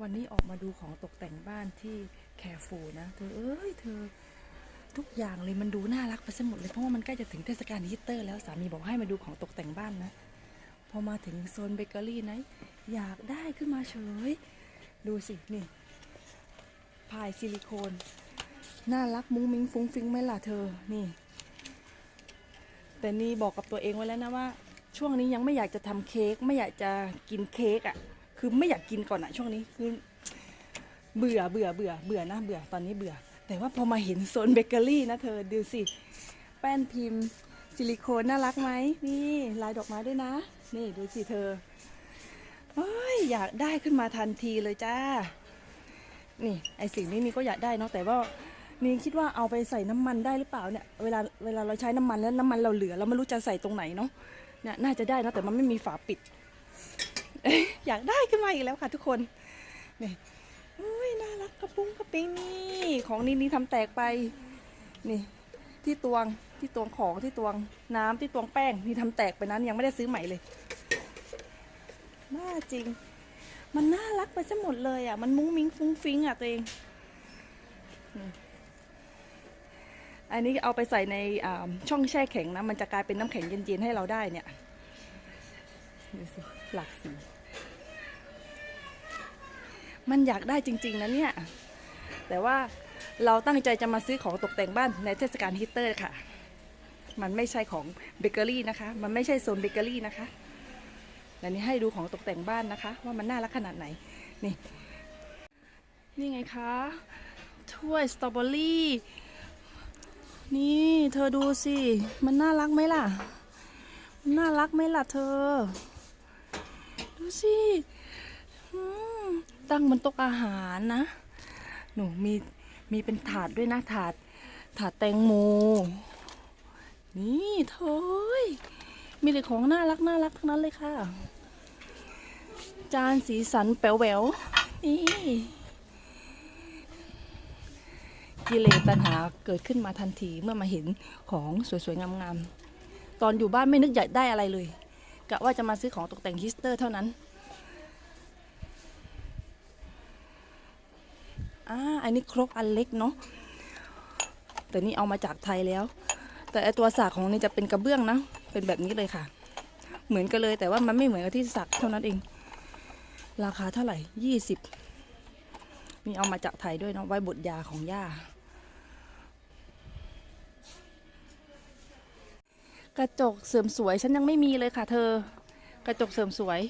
วันนี้ออกมาดูของตกแต่งบ้านที่แคร์ฟูนะเธอเอ้ยเธอทุกอย่างเลยมันดูน่ารักไปซะหมดเลยเพราะว่ามันใกล้จะถึงเทศกาลอีสเตอร์แล้วสามีบอกให้มาดูของตกแต่งบ้านนะ พอมาถึงโซนเบเกอรี่นะอยากได้ขึ้นมาเฉย ดูสินี่พายซิลิโคนน่ารักมุ้งมิ้งฟุ้งฟิ้งไหมล่ะเธอนี่ แต่นี่บอกกับตัวเองไว้แล้วนะว่า ช่วงนี้ยังไม่อยากจะทำเค้กไม่อยากจะกินเค้กอะ่ะ คือไม่อยากกินก่อนอะช่วงนี้คือเบื่อเบื่อเบื่อเบื่อนะเบื่อตอนนี้เบื่อ แต่ว่าพอมาเห็นโซนเบเกอรี่นะเธอดูสิแป้นพิมพ์ซิลิโคนน่ารักไหมนี่ลายดอกไม้ด้วยนะ นี่ดูสิเธอเฮ้ยอยากได้ขึ้นมาทันทีเลยจ้า นี่ไอสิ่งนี้นี่ก็อยากได้เนาะแต่ว่านี่คิดว่าเอาไปใส่น้ำมันได้หรือเปล่าเนี่ยเวลาเวลาเราใช้น้ำมันแล้วน้ำมันเราเหลือเราไม่รู้จะใส่ตรงไหนเนาะเนี่ยน่าจะได้นะแต่มันไม่มีฝาปิด อยากได้ขึ้นมาอีกแล้วค่ะทุกคนนี่โอ้ยน่ารักกระปุ้งกระปิ้งนี่ของนี่นี่ทำแตกไป นี่ ที่ตวงที่ตวงของที่ตวงน้ำที่ตวงแป้งนี่ทำแตกไปนั้นยังไม่ได้ซื้อใหม่เลยน่าจริง มันน่ารักไปซะหมดเลยอะ มันมุ้งมิ้งฟุ้งฟิ้งอะตัวเองอันนี้เอาไปใส่ในช่องแช่แข็งนะ มันจะกลายเป็นน้ำแข็งเย็นๆให้เราได้เนี่ยดูสิหลากสี มันอยากได้จริง ๆนะเนี่ย แต่ว่าเราตั้งใจจะมาซื้อของตกแต่งบ้านในเทศกาลฮีตเตอร์ค่ะ มันไม่ใช่ของเบเกอรี่นะคะ มันไม่ใช่โซนเบเกอรี่นะคะและนี่ให้ดูของตกแต่งบ้านนะคะ ว่ามันน่ารักขนาดไหน นี่ นี่ไงคะ ถ้วยสตรอเบอรี่ นี่เธอดูสิ มันน่ารักไหมล่ะนน่ารักไหมล่ะเธอ ดูสิอืม ตั้งบนโต๊ะอาหารนะ หนูมีมีเป็นถาดด้วยนะถาดถาดแตงโม นี่เธอยมีแต่ของน่ารักน่ารักทั้งนั้นเลยค่ะ จานสีสันแป๋วแหววนี่กิเลสตัณหาเกิดขึ้นมาทันทีเมื่อมาเห็นของสวยๆงามๆ ตอนอยู่บ้านไม่นึกอยากได้อะไรเลยกะว่าจะมาซื้อของตกแต่งฮิสเตอร์เท่านั้น อ่าอันนี้ครกอันเล็กเนาะแต่นี่เอามาจากไทยแล้ว แต่ไอตัวสักของนี่จะเป็นกระเบื้องนะ เป็นแบบนี้เลยค่ะ เหมือนกันเลยแต่ว่ามันไม่เหมือนกับที่สักเท่านั้นเอง ราคาเท่าไหร่ยี่สิบมีเอามาจากไทยด้วยเนาะไว้บดยาของย่ากระจกเสริมสวยฉันยังไม่มีเลยค่ะ เธอกระจกเสริมสวย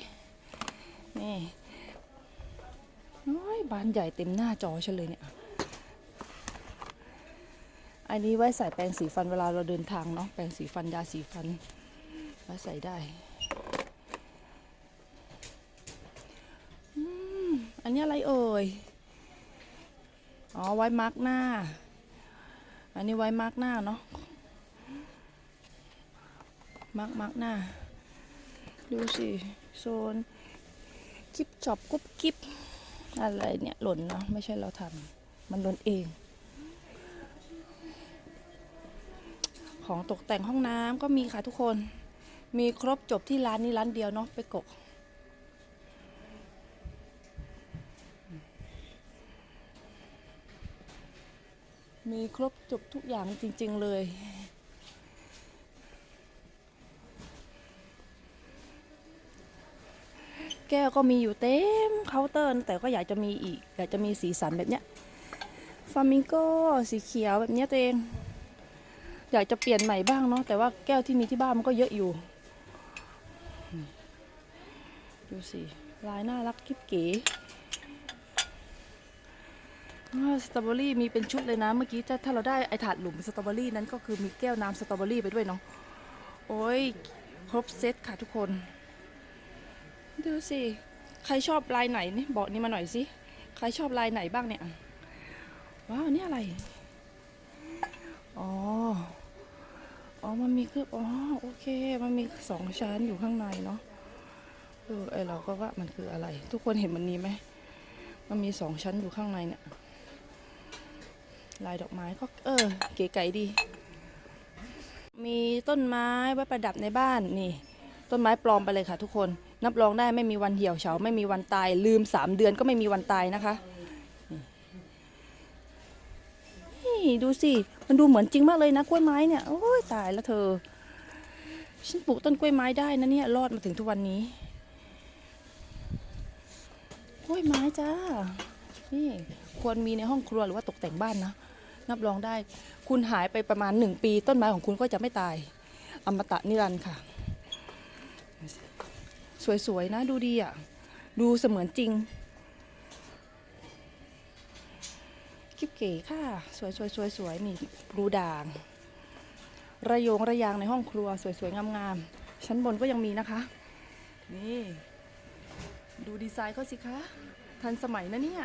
นี่ น้อยบานใหญ่เต็มหน้าจอฉันเลยเนี่ย อันนี้ไว้ใส่แปรงสีฟันเวลาเราเดินทางเนาะ แปรงสีฟันยาสีฟันไว้ใส่ได้อือันนี้อะไรเอ่ย อ๋อ ไว้มาร์กหน้า อันนี้ไว้มาร์กหน้าเนาะ มาร์กมาร์กหน้า ดูสิ โซนกิ๊บจอบกุ๊บกิ๊บ อะไรเนี่ยหล่นเนาะไม่ใช่เราทำมันหล่นเอง ของตกแต่งห้องน้ำก็มีค่ะทุกคน มีครบจบที่ร้านนี้ร้านเดียวเนาะไปกกมีครบจบทุกอย่างจริง ๆ เลย ก้วก็มีอยู่เต็มเคาน์เตอร์นแต่ก็อยากจะมีอีก อยากจะมีสีสันแบบเนี้ยฟามิงโกสีเขียวแบบเนี้ยตัวเอง อยากจะเปลี่ยนใหม่บ้างเนาะแต่ว่าแก้วที่มีที่บ้านมันก็เยอะอยู่ ดูสิ ลายน่ารักกิ๊บเก๋สตรอเบอรี่มีเป็นชุดเลยนะเมื่อกี้ถ้าถ้าเราได้ไอถาดหลุมสตรอเบอรี่นั้นก็คือมีแก้วน้ำสตรอเบอรี่ไปด้วยเนาะโอ้ยครบเซตค่ะทุกคน ดูสิ ใครชอบลายไหนนี่บอกนี่มาหน่อยสิ ใครชอบลายไหนบ้างเนี่ย ว้าวนี่อะไร อ๋อ อ๋อ มันมีคืออ๋อ โอเค มันมีสองชั้นอยู่ข้างในเนาะ เออ ไอเราก็ว่ามันคืออะไร ทุกคนเห็นมันนี้ไหม มันมีสองชั้นอยู่ข้างในเนี่ย ลายดอกไม้ก็ เออ เก๋ไก๋ดี มีต้นไม้ไว้ประดับในบ้านนี่ ต้นไม้ปลอมไปเลยค่ะทุกคน นับรองได้ไม่มีวันเหี่ยวเฉาไม่มีวันตาย ลืมสามเดือนก็ไม่มีวันตายนะคะนี่ดูสิ มันดูเหมือนจริงมากเลยนะกล้วยไม้เนี่ยโอ้ยตายแล้วเธอ ฉันปลูกต้นกล้วยไม้ได้นะเนี่ยรอดมาถึงทุกวันนี้กล้วยไม้จ้า นี่ควรมีในห้องครัวหรือว่าตกแต่งบ้านนะ นับรองได้ คุณหายไปประมาณหนึ่งปี ต้นไม้ของคุณก็จะไม่ตาย อมตะนิรันดร์ค่ะ สวยๆนะดูดีอะ ดูเสมือนจริงกิ๊บเก๋ค่ะ สวยๆสวยๆนี่รูด่าง ระยงระยางในห้องครัว สวยๆงามๆชั้นบนก็ยังมีนะคะ นี่ ดูดีไซน์เขาสิคะ ทันสมัยนะเนี่ย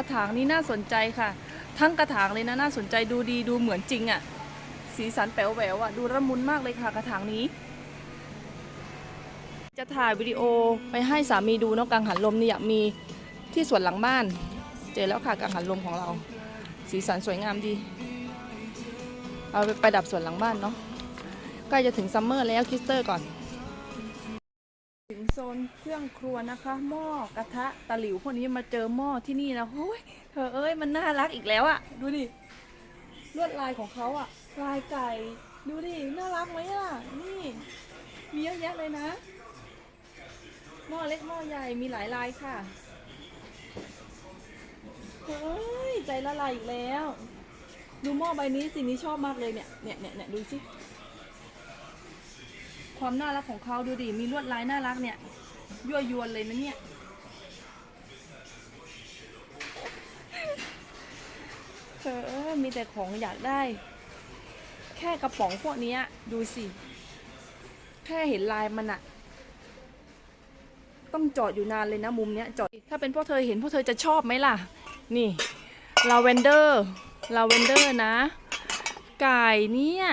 ระถางนี้น่าสนใจค่ะ ทั้งกระถางเลยนะน่าสนใจดูดีดูเหมือนจริงอะ่ะ สีสันแป๋วแหววอะ่ะดูระมุนมากเลยค่ะกระถางนี้ จะถ่ายวิดีโอไปให้สามีดูนาะกังหันลมนี่อยากมีที่สวนหลังบ้าน เจอแล้วค่ะกังหันลมของเรา สีสันสวยงามดี เอาไปประดับสวนหลังบ้านเนาะใกล้จะถึงซัมเมอร์แล้วคิสเตอร์ก่อน โซนเครื่องครัวนะคะ หม้อกระทะตะหลิวพวกนี้มาเจอหม้อที่นี่นะโอ้ยเธอเอ้ยมันน่ารักอีกแล้วอะดูดิลวดลายของเขาอะลายไก่ ดูดิน่ารักไหมอะนี่ มีเยอะแยะเลยนะ หม้อเล็กหม้อใหญ่มีหลายลายค่ะเฮ้ยใจละลายอีกแล้ว ดูหม้อใบนี้สินี้ชอบมากเลยเนี่ยเนี่ยเนี่ยเนี่ยดูสิ ความน่ารักของเขาดูดิ มีลวดลายน่ารักเนี่ย ยั่วยวนเลยนะเนี่ยเธอมีแต่ของอยากได้ แค่กระป๋องพวกนี้ดูสิ แค่เห็นลายมันอะต้องจอดอยู่นานเลยนะมุมเนี้ยจอด ถ้าเป็นพวกเธอเห็นพวกเธอจะชอบไหมล่ะ นี่ลาเวนเดอร์ลาเวนเดอร์นะ ไก่เนี่ย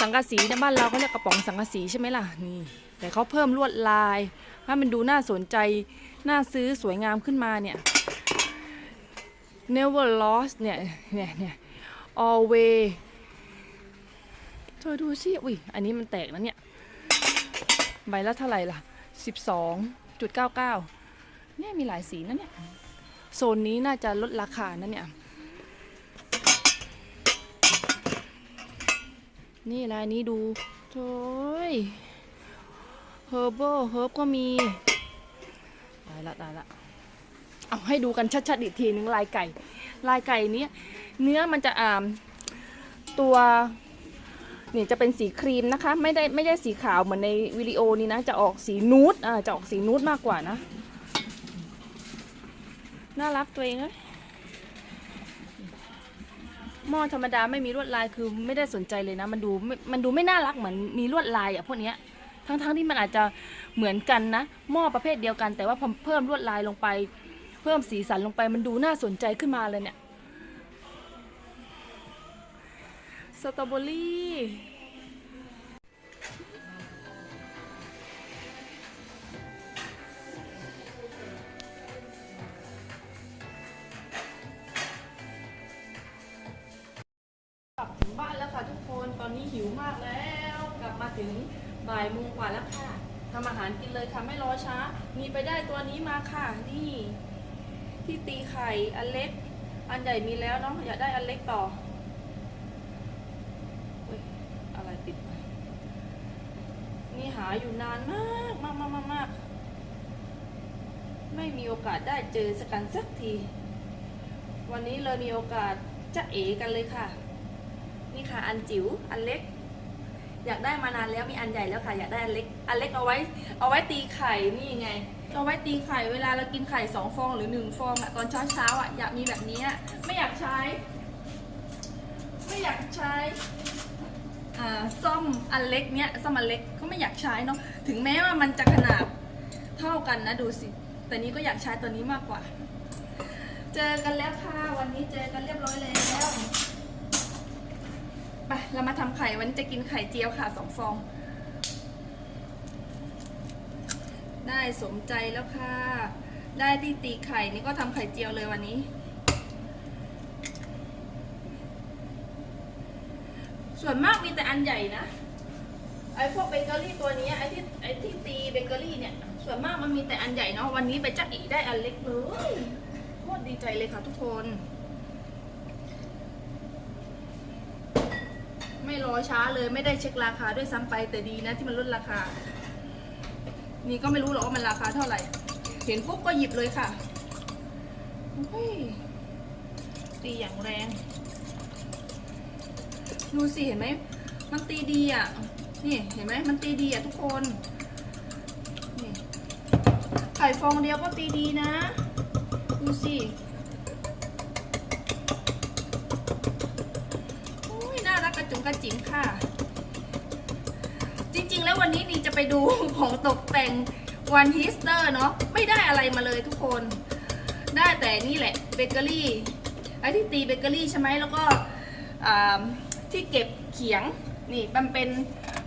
สังกะสีในบ้านเราเขาเรียกกระป๋องสังกะสีใช่ไหมล่ะนี่ แต่เขาเพิ่มลวดลายให้มันดูน่าสนใจน่าซื้อสวยงามขึ้นมาเนี่ย never lost เนี่ยเนี่ยเนี่ย always เธอดูสิอุ้ยอันนี้มันแตกนะเนี่ย ใบละเท่าไหร่ล่ะ 12.99เนี่ยมีหลายสีนะเนี่ย โซนนี้น่าจะลดราคานะเนี่ย นี่ลายนี้ดูโอ้ยเฮอร์เบเฮิร์บก็มีตายละตายละเอาให้ดูกันชัดๆอีกทีนึงลายไก่ ลายไก่เนี้ยเนื้อมันจะอ่าตัวนี่จะเป็นสีครีมนะคะ ไม่ได้ไม่ได้สีขาวเหมือนในวิดีโอนี้นะ จะออกสีนูดอ่าจะออกสีนูดมากกว่านะ น่ารักตัวเองเลย หม้อธรรมดาไม่มีลวดลายคือไม่ได้สนใจเลยนะ มันดูไม่มันดูไม่น่ารักเหมือนมีลวดลายอะพวกเนี้ยทั้งๆทที่มันอาจจะเหมือนกันนะหม้อประเภทเดียวกัน แต่ว่าพอเพิ่มลวดลายลงไป เพิ่มสีสันลงไปมันดูน่าสนใจขึ้นมาเลยเนี่ยสตรอเบอรี่ ว่าแล้วค่ะทำอาหารกินเลยค่ะไม่รอช้า มีไปได้ตัวนี้มาค่ะ นี่ ที่ตีไข่อันเล็ก อันใหญ่มีแล้วเนาะอยากได้อันเล็กต่อเฮ้ยอะไรติดนี่หาอยู่นานมากมากมากมากมากไม่มีโอกาสได้เจอสักกันสักที วันนี้เลยมีโอกาสจะเอกันเลยค่ะ นี่ค่ะอันจิ๋วอันเล็ก อยากได้มานานแล้วมีอันใหญ่แล้วค่ะ อยากได้อันเล็ก อันเล็กเอาไว้ เอาไว้ตีไข่นี่ไง เอาไว้ตีไข่เวลาเรากินไข่สองฟองหรือหนึ่งฟองอะตอนเช้าเช้าอะอยากมีแบบนี้ไม่อยากใช้ ไม่อยากใช้อ่าซ่อมอันเล็กเนี้ยซ่อมอันเล็กก็ไม่อยากใช้เนาะถึงแม้ว่ามันจะขนาดเท่ากันนะดูสิ แต่นี้ก็อยากใช้ตัวนี้มากกว่า เจอกันแล้วค่ะวันนี้เจอกันเรียบร้อยแล้ว ไปเรามาทำไข่วันนี้จะกินไข่เจียวค่ะสองฟอง ได้สมใจแล้วค่ะ ได้ที่ตีไข่นี่ก็ทำไข่เจียวเลยวันนี้ ส่วนมากมีแต่อันใหญ่นะไอ้พวกเบเกอรี่ตัวนี้ไอ้ที่ไอ้ที่ตีเบเกอรี่เนี่ย ส่วนมากมันมีแต่อันใหญ่เนาะวันนี้ไปจักอีได้อันเล็กเลยโคตรดีใจเลยค่ะทุกคน ไม่รอช้าเลยไม่ได้เช็คราคาด้วยซ้ำไปแต่ดีนะที่มันลดราคา นี่ก็ไม่รู้หรอกว่ามันราคาเท่าไหร่ เห็นปุ๊บก็หยิบเลยค่ะตีอย่างแรง ดูสิเห็นไหมมันตีดีอะนี่เห็นไหมมันตีดีอะทุกคนนี่ไข่ฟองเดียวก็ตีดีนะ ดูสิโอ้ยน่ารักกระจุงกระจิ๋ง ค่ะ จริงๆแล้ววันนี้นีจะไปดูของตกแต่งวันฮิสเตอร์เนาะไม่ได้อะไรมาเลยทุกคน ได้แต่นี่แหละเบเกอรี่ไอ้ที่ตีเบเกอรี่ใช่ไหมแล้วก็ที่เก็บเขียงนี่มันเป็น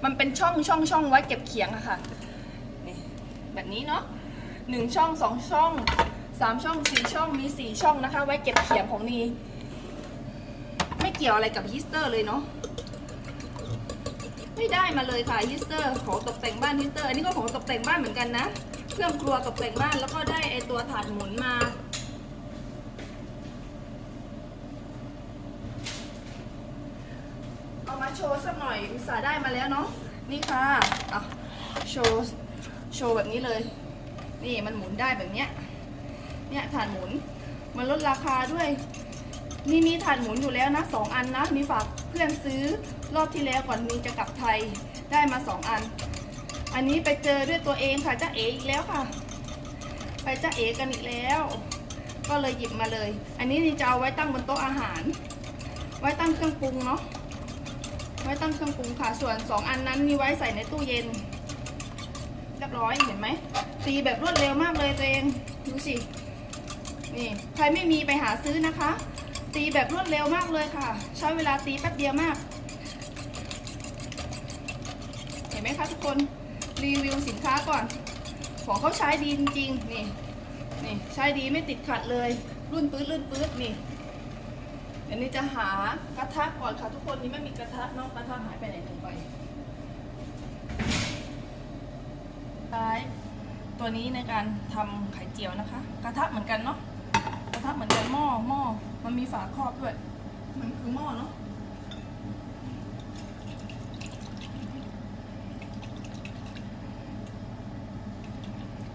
มันเป็นช่องช่องช่องไว้เก็บเขียงอะค่ะนี่แบบนี้เนาะหนึ่งช่องสองช่องสามช่องสี่ช่องมีสี่ช่องนะคะ ไว้เก็บเขียงของนีไม่เกี่ยวอะไรกับฮิสเตอร์เลยเนาะ ไม่ได้มาเลยค่ะฮิสเตอร์ของตกแต่งบ้านฮิสเตอร์อันนี้ก็ของตกแต่งบ้านเหมือนกันนะเครื่องครัวตกแต่งบ้านแล้วก็ได้ไอตัวถาดหมุนมาเอามาโชว์สักหน่อยอุตส่าห์ได้มาแล้วเนาะนี่ค่ะอะโชว์โชว์แบบนี้เลย นี่มันหมุนได้แบบเนี้ยเนี่ยถาดหมุนมันลดราคาด้วย นี่มีถาดหมุนอยู่แล้วนะสองอันนะ มีฝากเพื่อนซื้อรอบที่แล้วก่อนมีจะกลับไทยได้มาสองอัน อันนี้ไปเจอด้วยตัวเองค่ะจ้าเออีกแล้วค่ะ ไปจ้าเอกันอีกแล้ว ก็เลยหยิบมาเลย อันนี้นี่จะเอาไว้ตั้งบนโต๊ะอาหาร ไว้ตั้งเครื่องปรุงเนาะไว้ตั้งเครื่องปรุงค่ะ ส่วนสองอันนั้นมีไว้ใส่ในตู้เย็นเรียบร้อยเห็นไหมตีแบบรวดเร็วมากเลยตัวเองดูสินี่ใครไม่มีไปหาซื้อนะคะ ตีแบบรวดเร็วมากเลยค่ะ ใช้เวลาตีแป๊บเดียวมาก เห็นไหมคะทุกคนรีวิวสินค้าก่อน ของเขาใช้ดีจริงๆนี่นี่ใช้ดีไม่ติดขัดเลย รุ่นปื๊ดรุ่นปื๊ดนี่เดี๋ยวนี้จะหากระทะก่อนค่ะทุกคนนี่ไม่มีกระทะเนอกกระทะหายไปไหนหนึ่งไปใช้ตัวนี้ในการทำไข่เจียวนะคะ กระทะเหมือนกันเนาะ เหมือนกันหม้อหม้อมันมีฝาครอบด้วย มันคือหม้อเนาะ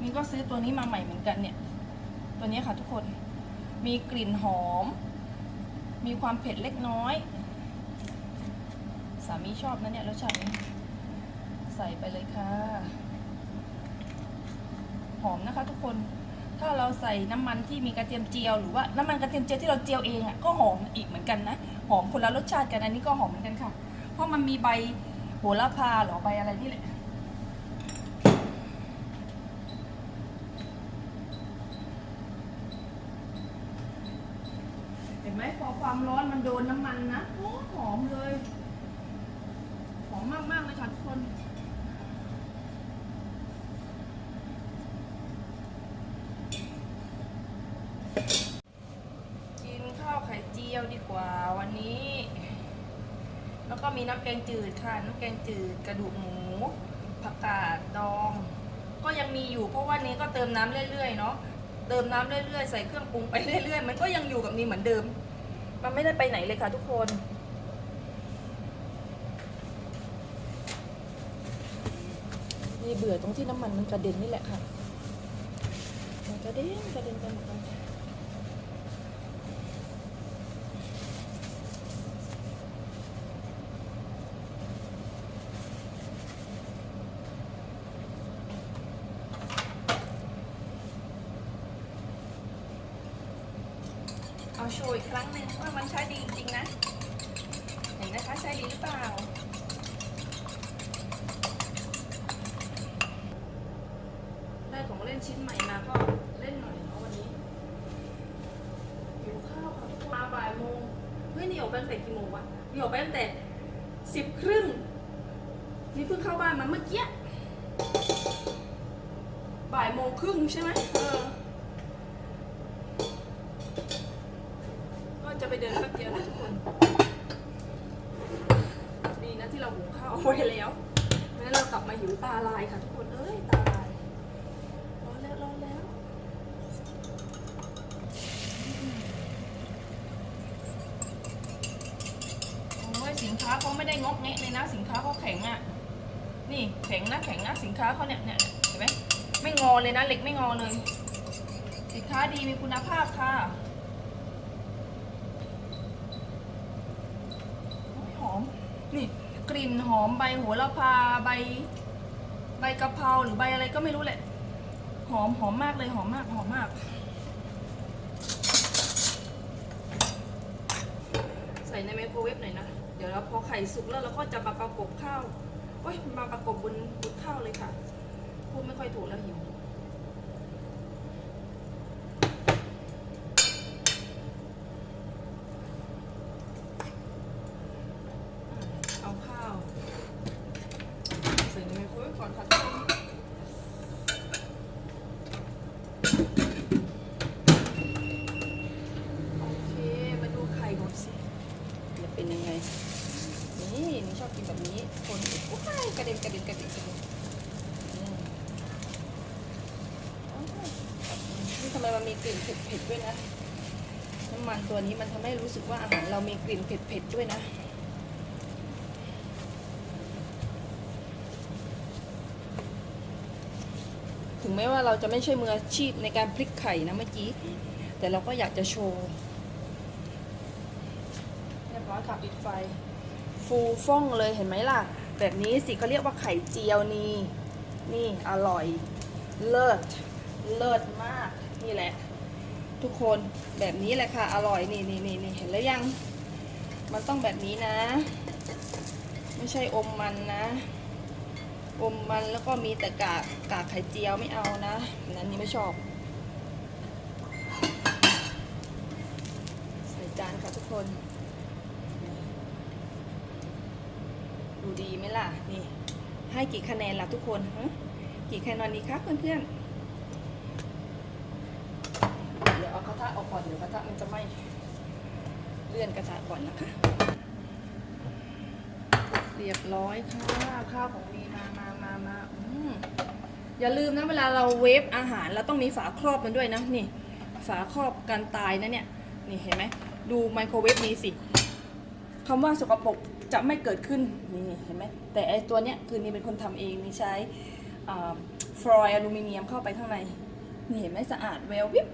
นี่ก็ซื้อตัวนี้มาใหม่เหมือนกันเนี่ย ตัวนี้ค่ะทุกคน มีกลิ่นหอม มีความเผ็ดเล็กน้อย สามีชอบนะเนี่ยรสชาตินี้ ใส่ไปเลยค่ะ หอมนะคะทุกคน ถ้าเราใส่น้ำมันที่มีกระเทียมเจียวหรือว่าน้ำมันกระเทียมเจียวที่เราเจียวเองอะก็หอมอีกเหมือนกันนะหอมคนละรสชาติกันอันนี้ก็หอมเหมือนกันค่ะ เพราะมันมีใบโหระพาหรอใบอะไรนี่แหละเห็นไหมพอความร้อนมันโดนน้ำมันนะโอ้หอมเลยหอมมากๆเลยค่ะทุกคน กินข้าวไข่เจียวดีกว่าวันนี้ แล้วก็ มีน้ำแกงจืดค่ะน้ำแกงจืดกระดูกหมูผักกาดดอง ก็ยังมีอยู่เพราะว่านี้ก็เติมน้ำเรื่อยๆเนาะเติมน้ำเรื่อยๆใส่เครื่องปรุงไปเรื่อยๆ มันก็ยังอยู่กับนี้เหมือนเดิม มันไม่ได้ไปไหนเลยค่ะทุกคนนี่เบื่อตรงที่น้ำมันมันกระเด็นนี่แหละค่ะมันกระเด็นกระเด็นไปหมดเลย เอาโชว์อีกครั้งหนึ่งว่ามันใช้ดีจริงๆนะ เห็นนะคะใช้ดีหรือเปล่า ได้ของเล่นชิ้นใหม่มาก็เล่นหน่อยเนาะวันนี้หิวข้าวค่ะมาบ่ายโมงเฮ้ยนี่ออกไปตั้งแต่กี่โมงวะนี่ออกไปตั้งแต่สิบครึ่งนี่เพิ่งเข้าบ้านมาเมื่อกี้บ่ายโมงครึ่งใช่ไหม เดินแป๊บเดียวนะทุกคนไว้แล้วไม่งั้นเรากลับมาหิวตาลายค่ะทุกคน เอ้ยตาลายร้อนแล้วร้อนแล้ว โอ้ยสินค้าเขาไม่ได้งกแงะเลยนะสินค้าเขาแข็งอะ่ะ นี่แข็งนะแข็งนะสินค้าเขาเนี่ยเนี่ยเห็นไหมไม่งอเลยนะเหล็กไม่งอเลย สินค้าดีมีคุณภาพค่ะโอ้ยหอม นี่กลิ่นหอม ใบโหระพาใบ ใบกะเพราหรือใบอะไรก็ไม่รู้แหละ หอมหอมมากเลยหอมมากหอมมาก ใส่ในไมโครเวฟหน่อยนะ เดี๋ยวเราพอไข่สุกแล้วเราก็จะมาประกบข้าวโอ้ยมาประกบบนบนข้าวเลยค่ะ พูดไม่ค่อยถูกแล้วหิว เอาข้าว ใส่ในไมโครเวฟก่อนค่ะทุกคนโอเค มาดูไข่ก่อนสิ จะเป็นยังไง นี่หนี่ชอบกินแบบนี้ คนว้ายกระเด็นกระเด็นกระเด็นกระเด็นอืมอ้าวนี่ทำ ไมมันมีกลิ่นเผ็ดๆด้วยนะน้ำมันตัวนี้มันทำให้รู้สึกว่าอาหารเรามีกลิ่นเผ็ดๆด้วยนะถึงแม้ว่าเราจะไม่ใช่มืออาชีพในการพลิกไข่นะเมื่อกี้ แต่เราก็อยากจะโชว์เรียบร้อยค่ะปิดไฟ ฟูฟ่องเลยเห็นไหมล่ะ แบบนี้สิเขาเรียกว่าไข่เจียวนี่ นี่อร่อย เลิศ เลิศมาก นี่แหละ ทุกคนแบบนี้แหละค่ะ อร่อยนี่นี่นี่นี่เห็นแล้วยัง มันต้องแบบนี้นะ ไม่ใช่อมมันนะ อมมันแล้วก็มีแต่กากกากไข่เจียวไม่เอานะนั้นนี่ไม่ชอบ ใส่จานค่ะทุกคน ดูดีไหมล่ะ นี่ ให้กี่คะแนนล่ะทุกคน กี่คะแนนดีคะเพื่อนๆ เดี๋ยวเอาก ระทะออกก่อนเดี๋ยวกระทะมันจะไหม้เลื่อนกระทะก่อนนะคะ เรียบร้อยค่ะข้าวของดีมามามามาอย่าลืมนะเวลาเราเวฟอาหารเราต้องมีฝาครอบมันด้วยนะนี่ ฝาครอบกันตายนะเนี่ยนี่เห็นไหมดูไมโครเวฟนี้สิคำว่าสกปรกจะไม่เกิดขึ้นนี่เห็นไหมแต่ไอตัวเนี้ยคือนี่เป็นคนทำเองนี่ใช้ฟลอยล์อลูมิเนียมเข้าไปข้างในนี่เห็นไหมสะอาดแวววิบ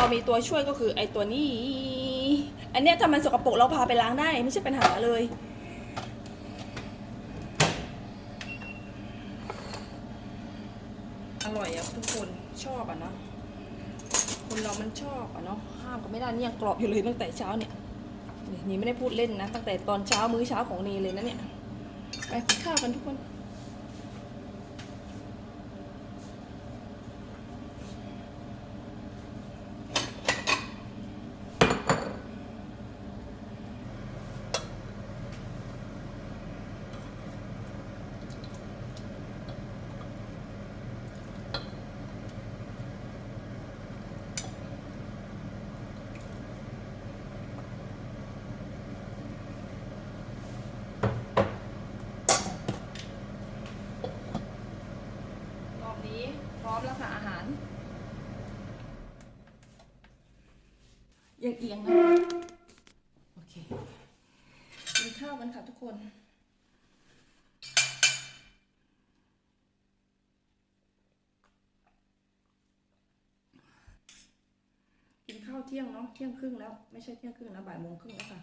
เรามีตัวช่วยก็คือไอตัวนี้ อันเนี้ยถ้ามันสกปรกเราพาไปล้างได้ไม่ใช่ปัญหาเลย อร่อยอะทุกคนชอบอะนะคนเรามันชอบอะเนาะห้ามก็ไม่ได้นี่ยังกรอบอยู่เลยตั้งแต่เช้าเนี่ยนี่นี่ไม่ได้พูดเล่นนะ ตั้งแต่ตอนเช้ามื้อเช้าของนีเลยนะเนี่ยไปกินข้าวกันทุกคน รอบนี้พร้อมแล้วค่ะอาหาร เอียงนะโอเคกินข้าวกันค่ะทุกคนกินข้าวเที่ยงเนาะเที่ยงครึ่งแล้ว ไม่ใช่เที่ยงครึ่งแล้วบ่ายโมงครึ่งแล้วค่ะ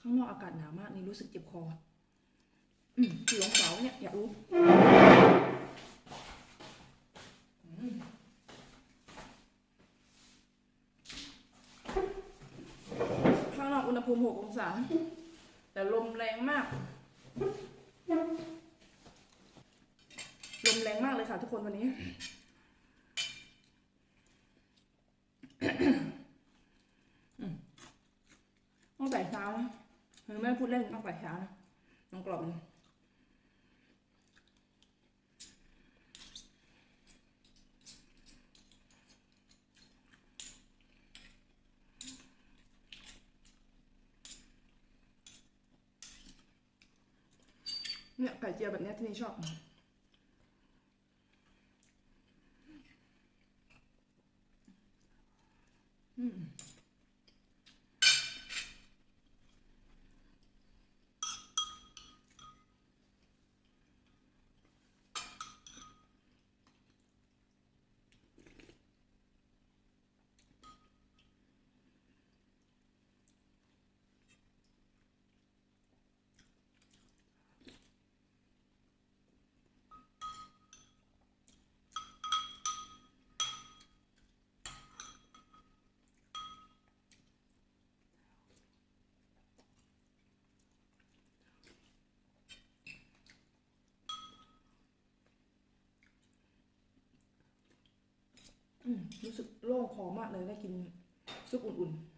ข้างนอกอากาศหนาวมากนี่รู้สึกเจ็บคอ อืมกี่องศาเนี่ยอยากรู้อืมข้างนอกอุณหภูมิห กองศา แต่ลมแรงมาก ลมแรงมากเลยค่ะทุกคนวันนี้ ต้องแต่เช้านะเฮ้ยไม่พูดเล่นต้องแต่เช้านะน้องกรอบนะ เนี่ยไข่เจียวแบบเนี้ยที่นี่ชอบ อืม รู้สึกโล่งคอมากเลยได้กินซุปอุ่นๆ